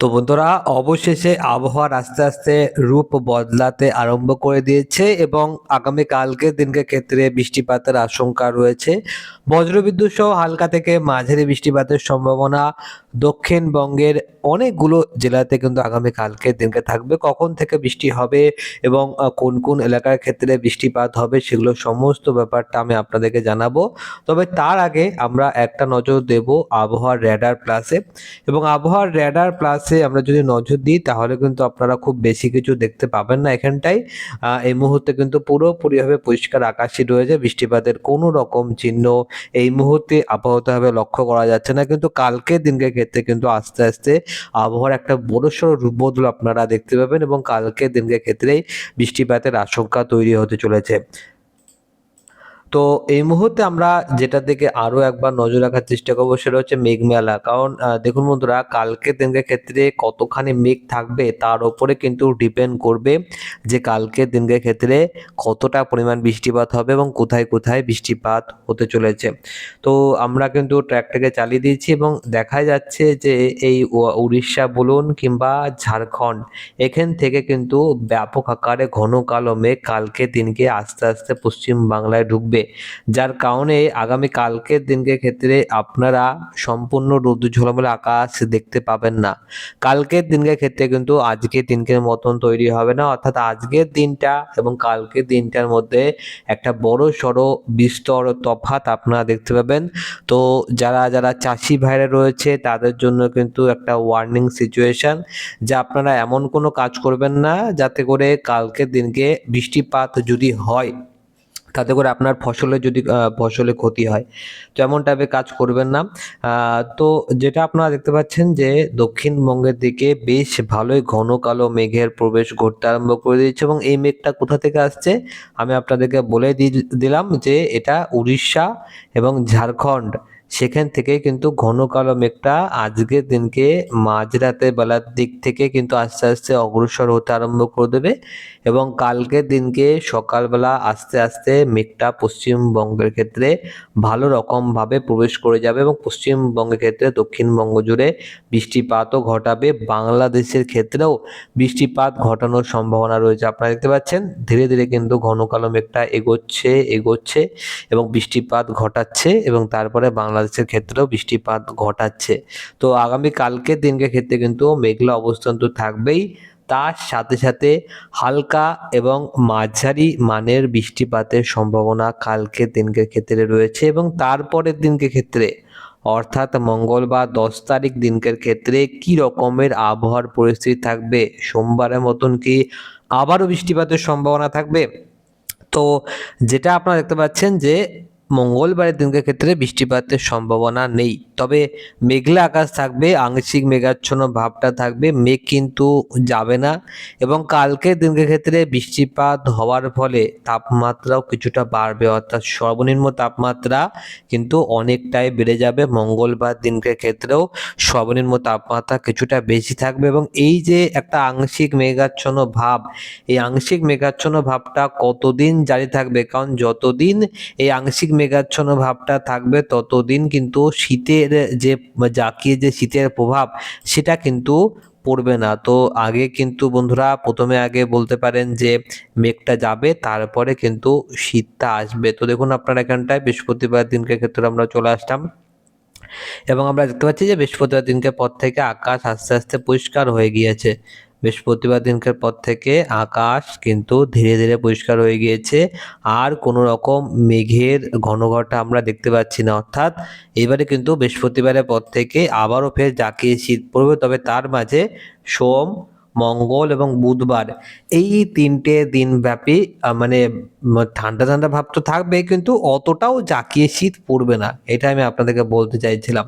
তো বন্ধুরা, অবশেষে আবহাওয়ার আস্তে আস্তে রূপ বদলাতে আরম্ভ করে দিয়েছে এবং আগামী কালকের দিনকে ক্ষেত্রে বৃষ্টিপাতের আশঙ্কা রয়েছে। বজ্রবিদ্যুৎ সহ হালকা থেকে মাঝারি বৃষ্টিপাতের সম্ভাবনা। দক্ষিণবঙ্গের অনেকগুলো জেলাতে কিন্তু আগামী কালকের দিনকে থাকবে। কখন থেকে বৃষ্টি হবে এবং কোন কোন এলাকার ক্ষেত্রে বৃষ্টিপাত হবে সেগুলো সমস্ত ব্যাপারটা আমি আপনাদেরকে জানাব। তবে তার আগে আমরা একটা নজর দেব আবহাওয়ার র্যাডার প্লাসে। এবং আবহাওয়ার র্যাডার প্লাসে আমরা যদি নজর দিই, তাহলে কিন্তু আপনারা খুব বেশি কিছু দেখতে পাবেন না এখানটাই এই মুহূর্তে কিন্তু পুরোপুরিভাবে পরিষ্কার আকাশই রয়েছে, বৃষ্টিপাতের কোনো রকম চিহ্ন এই মুহূর্তে আপাততভাবে লক্ষ্য করা যাচ্ছে না। কিন্তু কালকের দিনকে ক্ষেত্রে কিন্তু আস্তে আস্তে আবহাওয়ার একটা বড়সড় রূপবদল আপনারা দেখতে পাবেন এবং কালকের দিনকে ক্ষেত্রেই বৃষ্টিপাতের আশঙ্কা তৈরি হতে চলেছে। তো এই মুহূর্তে আমরা যেটা দিকে আরও একবার নজর রাখার চেষ্টা করব সেটা হচ্ছে মেঘমেলা কারণ দেখুন বন্ধুরা, কালকে দিনকে ক্ষেত্রে কতখানি মেঘ থাকবে তার উপরে কিন্তু ডিপেন্ড করবে যে কালকে দিনকে ক্ষেত্রে কতটা পরিমাণ বৃষ্টিপাত হবে এবং কোথায় কোথায় বৃষ্টিপাত হতে চলেছে। তো আমরা কিন্তু ট্র্যাকটাকে চালিয়ে দিয়েছি এবং দেখা যাচ্ছে যে এই উড়িষ্যা বলুন কিংবা ঝাড়খণ্ড, এখান থেকে কিন্তু ব্যাপক আকারে ঘন কালো মেঘ কালকে দিনকে আস্তে আস্তে পশ্চিম বাংলায় ঢুকবে। যার কারণে আগামী কালকের দিনকে ক্ষেত্রে আপনারা সম্পূর্ণ রোদ্দুর ঝলমলে আকাশ দেখতে পাবেন না। কালকের দিনকে ক্ষেত্রে কিন্তু আজকের দিনকের মতন তৈরি হবে না। অর্থাৎ আজকের দিনটা এবং কালকের দিনটার মধ্যে একটা বড় সড়ো বিস্তর তফাত আপনারা দেখতে পাবেন। তো যারা যারা চাষি ভাইরা রয়েছে, তাদের জন্য কিন্তু একটা ওয়ার্নিং সিচুয়েশন যে আপনারা এমন কোনো কাজ করবেন না যাতে করে কালকের দিনকে বৃষ্টিপাত যদি হয়। তাতে করে আপনার ফসলের যদি ফসলে ক্ষতি হয় তো এমন টাইপের কাজ করবেন না। তো যেটা আপনারা দেখতে পাচ্ছেন যে দক্ষিণবঙ্গের দিকে বেশ ভালোই ঘন কালো মেঘের প্রবেশ ঘটতে আরম্ভ করে দিয়েছে এবং এই মেঘটা কোথা থেকে আসছে? আমি আপনাদেরকে বলে দিলাম যে এটা উড়িষ্যা এবং ঝাড়খণ্ড। সেখান থেকে কিন্তু ঘন কালো মেঘটা আজকের দিনকে মাঝরাতে বেলার দিক থেকে কিন্তু আস্তে আস্তে অগ্রসর হতে আরম্ভ করে দেবে এবং কালকের দিনকে সকালবেলা আস্তে আস্তে মেঘটা পশ্চিমবঙ্গের ক্ষেত্রে ভালো রকমভাবে প্রবেশ করে যাবে এবং পশ্চিমবঙ্গের ক্ষেত্রে দক্ষিণবঙ্গ জুড়ে বৃষ্টিপাতও ঘটাবে। বাংলাদেশের ক্ষেত্রেও বৃষ্টিপাত ঘটানোর সম্ভাবনা রয়েছে। আপনারা দেখতে পাচ্ছেন, ধীরে ধীরে কিন্তু ঘন কালো মেঘটা এগোচ্ছে এগোচ্ছে এবং বৃষ্টিপাত ঘটাচ্ছে এবং তারপরে বাংলাদেশের ক্ষেত্রেও বৃষ্টিপাত ঘটাচ্ছে। তো আগামী কালকের দিনকে ক্ষেত্রে কিন্তু মেঘলা অবস্থান তো থাকবেই। তার সাথে সাথে হালকা এবং মাঝারি মানের বৃষ্টিপাতের সম্ভাবনা কালকে দিনকে ক্ষেত্রে রয়েছে এবং তারপরের দিনকে ক্ষেত্রে, অর্থাৎ মঙ্গলবার দশ তারিখ দিনকের ক্ষেত্রে কি রকমের আবহাওয়ার পরিস্থিতি থাকবে? সোমবারের মতন কি আবারও বৃষ্টিপাতের সম্ভাবনা থাকবে? তো যেটা আপনারা দেখতে পাচ্ছেন যে মঙ্গলবারের দিনকের ক্ষেত্রে বৃষ্টিপাতের সম্ভাবনা নেই। তবে মেঘলা আকাশ থাকবে, আংশিক মেঘাচ্ছন্ন ভাবটা থাকবে, মেঘ কিন্তু যাবে না এবং কালকের দিনকের ক্ষেত্রে বৃষ্টিপাত হওয়ার ফলে তাপমাত্রাও কিছুটা বাড়বে, অর্থাৎ সর্বনিম্ন তাপমাত্রা কিন্তু অনেকটাই বেড়ে যাবে। মঙ্গলবার দিনকের ক্ষেত্রেও সর্বনিম্ন তাপমাত্রা কিছুটা বেশি থাকবে এবং এই যে একটা আংশিক মেঘাচ্ছন্ন ভাব, এই আংশিক মেঘাচ্ছন্ন ভাবটা কতদিন জারি থাকবে? কারণ যতদিন এই আংশিক মেঘাচ্ছন্ন ভাবটা থাকবে ততদিন কিন্তু শীতের যে, জাকিয়ে যে শীতের প্রভাব, সেটা কিন্তু পড়বে না। তো আগে কিন্তু বন্ধুরা প্রথমে আগে বলতে পারেন যে, মেঘটা যাবে, তারপরে কিন্তু শীতটা আসবে। তো দেখুন আপনার এখানটায় বৃহস্পতিবার দিনকে ক্ষেত্রে আমরা চলে আসলাম। এবং আমরা দেখতে পাচ্ছি যে বৃহস্পতিবার দিনকে পর থেকে আকাশ আস্তে আস্তে পরিষ্কার হয়ে গিয়েছে। বৃহস্পতিবার দিনকার পর থেকে আকাশ কিন্তু ধীরে ধীরে পরিষ্কার হয়ে গিয়েছে। আর কোনো রকম মেঘের ঘনঘটা আমরা দেখতে পাচ্ছি না। অর্থাৎ এবারে কিন্তু বৃহস্পতিবারের পর থেকে আবারও ফের জাকিয়ে শীত পড়বে। তবে তার মাঝে সোম মঙ্গল এবং বুধবার। এই তিনটে দিনব্যাপী মানে ঠান্ডা ঠান্ডা ভাব তো থাকবে কিন্তু অতটাও জাকিয়ে শীত পড়বে না। এটা আমি আপনাদেরকে বলতে চাইছিলাম।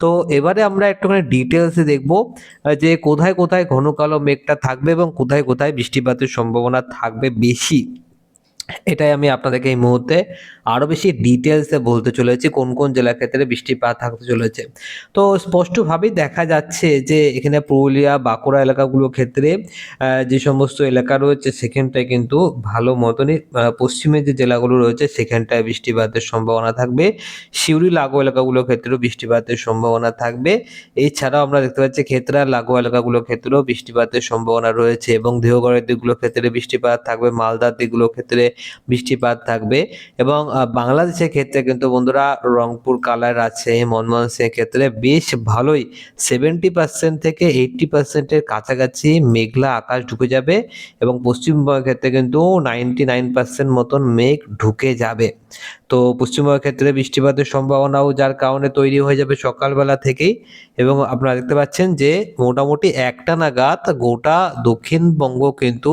তো এবারে আমরা একটুখানি ডিটেলসে দেখব যে কোথায় কোথায় ঘন কালো মেঘটা থাকবে এবং কোথায় কোথায় বৃষ্টিপাতের সম্ভাবনা থাকবে বেশি। এটাই আমি আপনাদেরকে এই মুহূর্তে আরও বেশি ডিটেলসে বলতে চলেছি, কোন কোন জেলার ক্ষেত্রে বৃষ্টিপাত থাকতে চলেছে। তো স্পষ্টভাবেই দেখা যাচ্ছে যে এখানে পুরুলিয়া, বাঁকুড়া এলাকাগুলোর ক্ষেত্রে যে সমস্ত এলাকা রয়েছে, সেখানটায় কিন্তু ভালো মতনই পশ্চিমের যে জেলাগুলো রয়েছে, সেখানটায় বৃষ্টিপাতের সম্ভাবনা থাকবে। সিউড়ি লাগু এলাকাগুলোর ক্ষেত্রেও বৃষ্টিপাতের সম্ভাবনা থাকবে। এছাড়াও আমরা দেখতে পাচ্ছি ক্ষেত্রা লাগু এলাকাগুলোর ক্ষেত্রেও বৃষ্টিপাতের সম্ভাবনা রয়েছে এবং দেহগড়ের দিকগুলোর ক্ষেত্রে বৃষ্টিপাত থাকবে, মালদার দিকগুলোর ক্ষেত্রে বৃষ্টিপাত থাকবে এবং বাংলাদেশের ক্ষেত্রে কিন্তু বন্ধুরা রংপুর কালার আছে, মনমোহন সিং ক্ষেত্রে বেশ ভালোই। সেভেন্টি পার্সেন্ট থেকে এইটটি পার্সেন্টের কাছাকাছি মেঘলা আকাশ ঢুকে যাবে এবং পশ্চিমবঙ্গের ক্ষেত্রে কিন্তু নাইনটি নাইন পার্সেন্ট মতন মেঘ ঢুকে যাবে। তো পশ্চিমবঙ্গের ক্ষেত্রে বৃষ্টিপাতের সম্ভাবনাও যার কারণে তৈরি হয়ে যাবে সকালবেলা থেকেই এবং আপনারা দেখতে পাচ্ছেন যে মোটামুটি একটা নাগাদ গোটা দক্ষিণবঙ্গ কিন্তু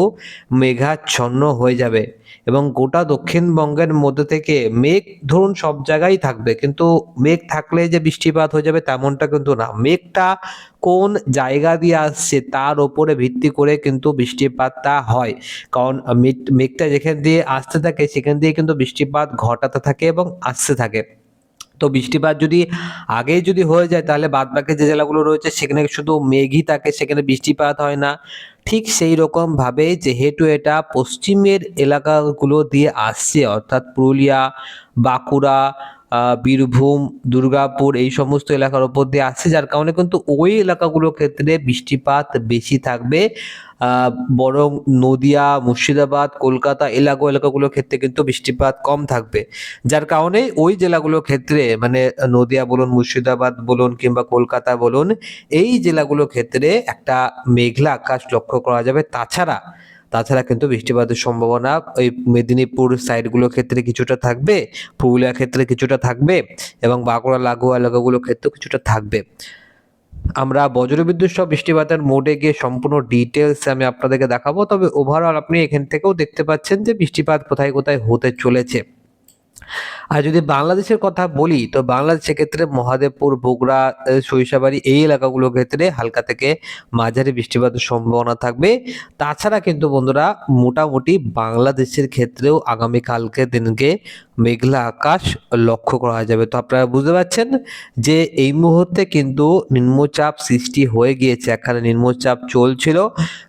মেঘাচ্ছন্ন হয়ে যাবে। এবং গোটা দক্ষিণবঙ্গের মধ্যে থেকে মেঘ, ধরুন সব জায়গায় থাকবে, কিন্তু মেঘ থাকলে যে বৃষ্টিপাত হয়ে যাবে তেমনটা কিন্তু না। মেঘটা কোন জায়গা দিয়ে আসছে তার ওপরে ভিত্তি করে কিন্তু বৃষ্টিপাতটা হয়। কারণ মেঘ- মেঘটা যেখান দিয়ে আসতে থাকে, সেখান দিয়ে কিন্তু বৃষ্টিপাত ঘটাতে থাকে এবং আসতে থাকে। তো বৃষ্টিপাত যদি আগেই যদি হয়ে যায়, তাহলে বাদ বাকি যে জেলাগুলো রয়েছে, সেখানে শুধু মেঘই থাকে, সেখানে বৃষ্টিপাত হয় না। ঠিক সেই রকম ভাবে যেহেতু এটা পশ্চিমের এলাকাগুলো দিয়ে আসছে, অর্থাৎ পুরুলিয়া, বাঁকুড়া বীরভূম, দুর্গাপুর এই সমস্ত এলাকার উপর দিয়ে আসছে, যার কারণে কিন্তু ওই এলাকাগুলোর ক্ষেত্রে বৃষ্টিপাত বেশি থাকবে। বরং নদিয়া, মুর্শিদাবাদ, কলকাতা এলাকা এলাকাগুলোর ক্ষেত্রে কিন্তু বৃষ্টিপাত কম থাকবে। যার কারণে ওই জেলাগুলোর ক্ষেত্রে মানে নদিয়া বলুন, মুর্শিদাবাদ বলুন কিংবা কলকাতা বলুন, এই জেলাগুলোর ক্ষেত্রে একটা মেঘলা আকাশ লক্ষ্য করা যাবে। তাছাড়া তাছাড়া কিন্তু বৃষ্টিপাতের সম্ভাবনা ওই মেদিনীপুর সাইডগুলোর ক্ষেত্রে কিছুটা থাকবে, পুরুলিয়ার ক্ষেত্রে কিছুটা থাকবে এবং বাঁকুড়া, লাগোয়া এলাকাগুলোর ক্ষেত্রেও কিছুটা থাকবে। আমরা বজ্রবিদ্যুৎ সহ বৃষ্টিপাতের মোডে গিয়ে সম্পূর্ণ ডিটেলস আমি আপনাদেরকে দেখাবো, তবে ওভারঅল আপনি এখান থেকেও দেখতে পাচ্ছেন যে বৃষ্টিপাত কোথায় কোথায় হতে চলেছে। আর যদি বাংলাদেশের কথা বলি, তো বাংলাদেশের ক্ষেত্রে মহাদেবপুর, বগুড়া সরিষাবাড়ি এই এলাকাগুলোর ক্ষেত্রে হালকা থেকে মাঝারি বৃষ্টিপাতের সম্ভাবনা থাকবে। তাছাড়া কিন্তু বন্ধুরা, মোটামুটি বাংলাদেশের ক্ষেত্রেও আগামী কালকে দিনকে মেঘলা আকাশ লক্ষ্য করা যাবে। তো আপনারা বুঝতে পারছেন যে এই মুহূর্তে কিন্তু নিম্নচাপ সৃষ্টি হয়ে গিয়েছে। একখানে নিম্নচাপ চলছিল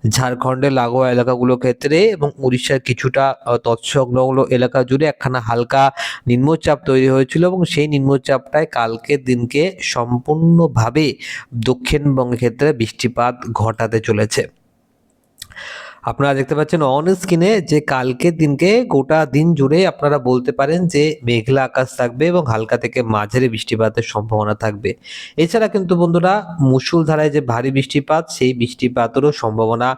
ঝাড়খণ্ডের লাগোয়া এলাকাগুলোর ক্ষেত্রে এবং উড়িষ্যার কিছুটা তৎসংলগ্ন এলাকা জুড়ে একখানা হালকা নিম্নচাপ তৈরি হয়েছিল এবং সেই নিম্নচাপটাই কালকের দিনকে সম্পূর্ণভাবে দক্ষিণবঙ্গের ক্ষেত্রে বৃষ্টিপাত ঘটাতে চলেছে। আপনারা দেখতে পাচ্ছেন অন স্ক্রিনে যে কালকের দিনকে গোটা দিন জুড়ে আপনারা বলতে পারেন যে মেঘলা আকাশ থাকবে এবং হালকা থেকে মাঝারি বৃষ্টিপাতের সম্ভাবনা থাকবে। এছাড়া কিন্তু বন্ধুরা মুষলধারায় যে ভারী বৃষ্টিপাত, সেই বৃষ্টিপাতেরও সম্ভাবনা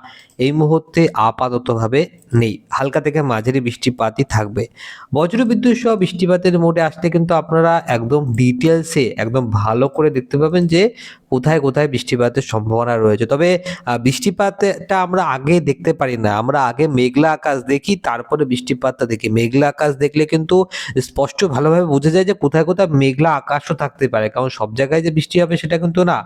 এই মুহূর্তে আপাততভাবে নেই। হালকা থেকে মাঝারি বৃষ্টিপাতই থাকবে। বজ্রবিদ্যুৎ সহ বৃষ্টিপাতের মোডে আসলে কিন্তু আপনারা একদম ডিটেলসে একদম ভালো করে দেখতে পাবেন যে কোথায় কোথায় বৃষ্টিপাতের সম্ভাবনা রয়েছে। তবে বৃষ্টিপাতটা আমরা আগে দেখতে পারি না। আমরা আগে মেঘলা আকাশ দেখি, তারপরে বৃষ্টিপাতটা দেখি। মেঘলা আকাশ দেখলে কিন্তু স্পষ্ট ভালোভাবে বোঝা যায় যে কোথায় কোথায় মেঘলা আকাশও থাকতে পারে। কারণ সব জায়গায় যে বৃষ্টি হবে সেটা কিন্তু না।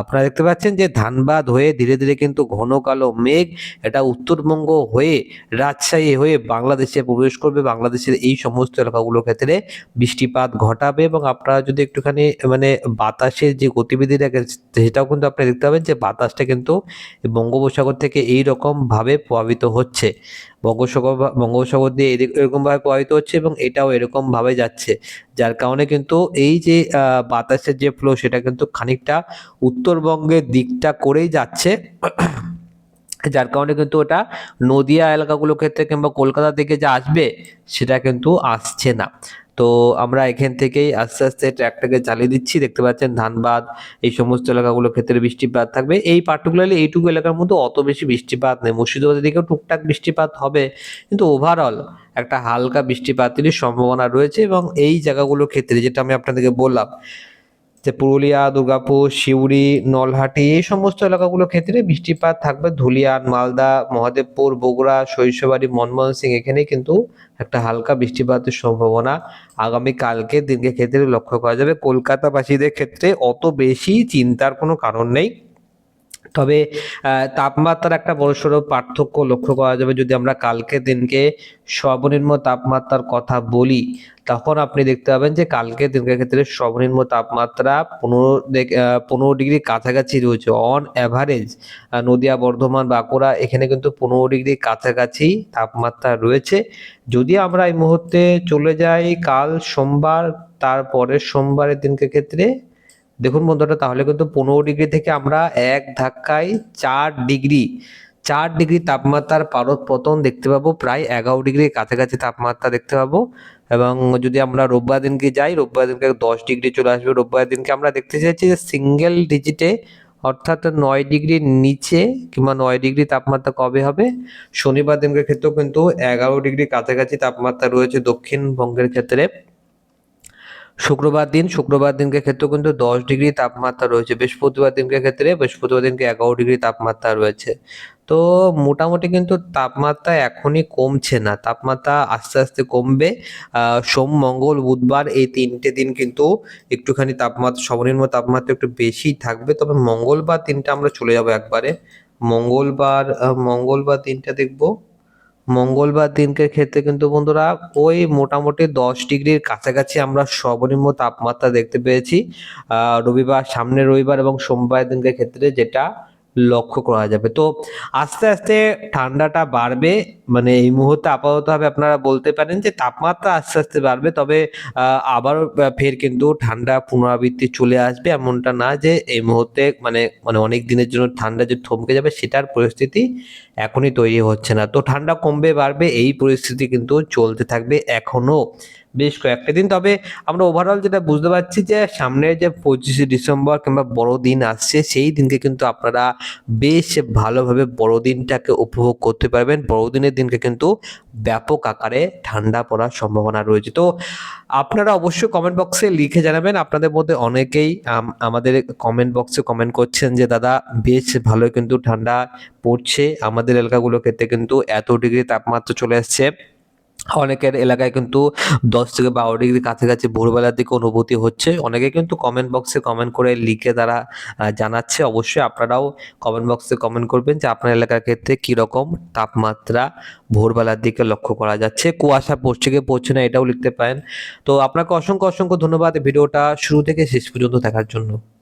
আপনারা দেখতে পাচ্ছেন যে ধানবাদ হয়ে ধীরে ধীরে কিন্তু ঘন কালো মেঘ এটা উত্তরবঙ্গ হয়ে, রাজশাহী হয়ে বাংলাদেশে প্রবেশ করবে। বাংলাদেশের এই সমস্ত এলাকাগুলোর ক্ষেত্রে বৃষ্টিপাত ঘটাবে এবং আপনারা যদি একটুখানি মানে বাতাসের যে গতিবিধি দেখেন সেটাও কিন্তু আপনি দেখতে পাবেন যে বাতাসটা কিন্তু বঙ্গোপসাগর থেকে এই রকম ভাবে প্রভাবিত হচ্ছে। বঙ্গোপসাগর বঙ্গোপসাগর দিয়ে এদিক এরকম ভাবে প্রভাবিত হচ্ছে এবং এটাও এরকম ভাবে যাচ্ছে। যার কারণে কিন্তু এই যে বাতাসের যে ফ্লো সেটা কিন্তু খানিকটা উত্তরবঙ্গের দিকটা করেই যাচ্ছে। যার কারণে কিন্তু ওটা নদিয়া এলাকাগুলোর ক্ষেত্রে কিংবা কলকাতা থেকে যে আসবে, সেটা কিন্তু আসছে না। তো আমরা এখান থেকেই আস্তে আস্তে ট্র্যাকটাকে চালিয়ে দিচ্ছি। দেখতে পাচ্ছেন ধানবাদ, এই সমস্ত এলাকাগুলোর ক্ষেত্রে বৃষ্টিপাত থাকবে। এই পার্টিকুলারলি এইটুকু এলাকার মধ্যে অত বেশি বৃষ্টিপাত নেই। মুর্শিদাবাদের দিকেও টুকটাক বৃষ্টিপাত হবে, কিন্তু ওভারঅল একটা হালকা বৃষ্টিপাতেরই সম্ভাবনা রয়েছে এবং এই জায়গাগুলোর ক্ষেত্রে যেটা আমি আপনাদেরকে বললাম যে পুরুলিয়া, দুর্গাপুর, সিউড়ি, নলহাটি, এই সমস্ত এলাকাগুলোর ক্ষেত্রে বৃষ্টিপাত থাকবে। ধুলিয়ান, মালদা, মহাদেবপুর, বগুড়া, শৈশবাড়ি, মনমোহন সিং এখানে কিন্তু একটা হালকা বৃষ্টিপাতের সম্ভাবনা আগামী কালকে দিনকে ক্ষেত্রে লক্ষ্য করা যাবে। কলকাতাবাসীদের ক্ষেত্রে অত বেশি চিন্তার কোনো কারণ নেই। তবে তাপমাত্রার একটা বড়সড় পার্থক্য লক্ষ্য করা যাবে। যদি আমরা কালকে দিনকে সর্বনিম্ন তাপমাত্রার কথা বলি, তখন আপনি দেখতে পাবেন যে কালকে দিনকের ক্ষেত্রে সর্বনিম্ন তাপমাত্রা পনেরো পনেরো ডিগ্রি কাছাকাছি রয়েছে। অন অ্যাভারেজ নদিয়া, বর্ধমান, বাঁকুড়া, এখানে কিন্তু পনেরো ডিগ্রি কাছাকাছি তাপমাত্রা রয়েছে। যদি আমরা এই মুহূর্তে চলে যাই, কাল সোমবার, তারপরের সোমবারের দিনকে ক্ষেত্রে দেখুন বন্ধুরা, তাহলে কিন্তু পনেরো ডিগ্রি থেকে আমরা এক ধাক্কায় চার ডিগ্রি চার ডিগ্রি তাপমাত্রার পারদ পতন দেখতে পাবো, প্রায় এগারো ডিগ্রির কাছাকাছি তাপমাত্রা দেখতে পাবো। এবং যদি আমরা রোববার দিনকে যাই, রোববার দিনকে দশ ডিগ্রি চলে আসবে। রোববার দিনকে আমরা দেখতে চাইছি যে সিঙ্গেল ডিজিটে, অর্থাৎ নয় ডিগ্রির নিচে কিংবা নয় ডিগ্রি তাপমাত্রা কবে হবে? শনিবার দিনকের ক্ষেত্রেও কিন্তু এগারো ডিগ্রি কাছাকাছি তাপমাত্রা রয়েছে দক্ষিণবঙ্গের ক্ষেত্রে। শুক্রবার দিন, শুক্রবার দিনকে ক্ষেত্রে কিন্তু দশ ডিগ্রি তাপমাত্রা রয়েছে। বৃহস্পতিবার দিনকে ক্ষেত্রে বৃহস্পতিবার দিনকে এগারো ডিগ্রি তাপমাত্রা রয়েছে। তো মোটামুটি কিন্তু তাপমাত্রা এখনই কমছে না। তাপমাত্রা আস্তে আস্তে কমবে। সোম, মঙ্গল, বুধবার এই তিনটে দিন কিন্তু একটুখানি তাপমাত্রা, সর্বনিম্ন তাপমাত্রা একটু বেশি থাকবে। তবে মঙ্গলবার দিনটা আমরা চলে যাব একবারে। মঙ্গলবার মঙ্গলবার দিনটা দেখব। মঙ্গলবার দিনকের ক্ষেত্রে কিন্তু বন্ধুরা ওই মোটামুটি দশ ডিগ্রির কাছাকাছি আমরা সর্বনিম্ন তাপমাত্রা দেখতে পেয়েছি। রবিবার সামনে রবিবার এবং সোমবার দিনকের ক্ষেত্রে যেটা লক্ষ্য করা যাবে। তো আস্তে আস্তে ঠান্ডাটা বাড়বে মানে এই মুহূর্তে আপাততভাবে আপনারা বলতে পারেন যে তাপমাত্রা আস্তে আস্তে বাড়বে, তবে আবারও ফের কিন্তু ঠান্ডা পুনরাবৃত্তি চলে আসবে এমনটা না যে এই মুহূর্তে মানে মানে অনেক দিনের জন্য ঠান্ডা যে থমকে যাবে সেটার পরিস্থিতি এখনই তৈরি হচ্ছে না। তো ঠান্ডা কমবে, বাড়বে, এই পরিস্থিতি কিন্তু চলতে থাকবে এখনও বেশ কয়েকটা দিন। তবে আমরা ওভারঅল যেটা বুঝতে পারছি যে সামনের যে পঁচিশে ডিসেম্বর কিংবা বড়দিন আসছে, সেই দিনকে কিন্তু আপনারা বেশ ভালোভাবে বড়দিনটাকে উপভোগ করতে পারবেন। বড়দিনের দিনকে কিন্তু ব্যাপক আকারে ঠান্ডা পড়ার সম্ভাবনা রয়েছে। তো আপনারা অবশ্যই কমেন্ট বক্সে লিখে জানাবেন। আপনাদের মধ্যে অনেকেই আমাদের কমেন্ট বক্সে কমেন্ট করছেন যে, দাদা, বেশ ভালো কিন্তু ঠান্ডা পড়ছে। আমাদের এলাকাগুলোর ক্ষেত্রে কিন্তু এত ডিগ্রি তাপমাত্রা চলে আসছে। অনেকের এলাকায় কিন্তু দশ থেকে বারো ডিগ্রি কাছাকাছি ভোরবেলার দিকে অনুভূতি হচ্ছে। অনেকে কিন্তু কমেন্ট বক্সে কমেন্ট করে লিখে তারা জানাচ্ছে। অবশ্যই আপনারাও কমেন্ট বক্সে কমেন্ট করবেন যে আপনার এলাকার ক্ষেত্রে কীরকম তাপমাত্রা ভোরবেলার দিকে লক্ষ্য করা যাচ্ছে। কুয়াশা পড়ছে কি পড়ছে না এটাও লিখতে পারেন। তো আপনাকে অসংখ্য অসংখ্য ধন্যবাদ। ভিডিওটা শুরু থেকে শেষ পর্যন্ত দেখার জন্য।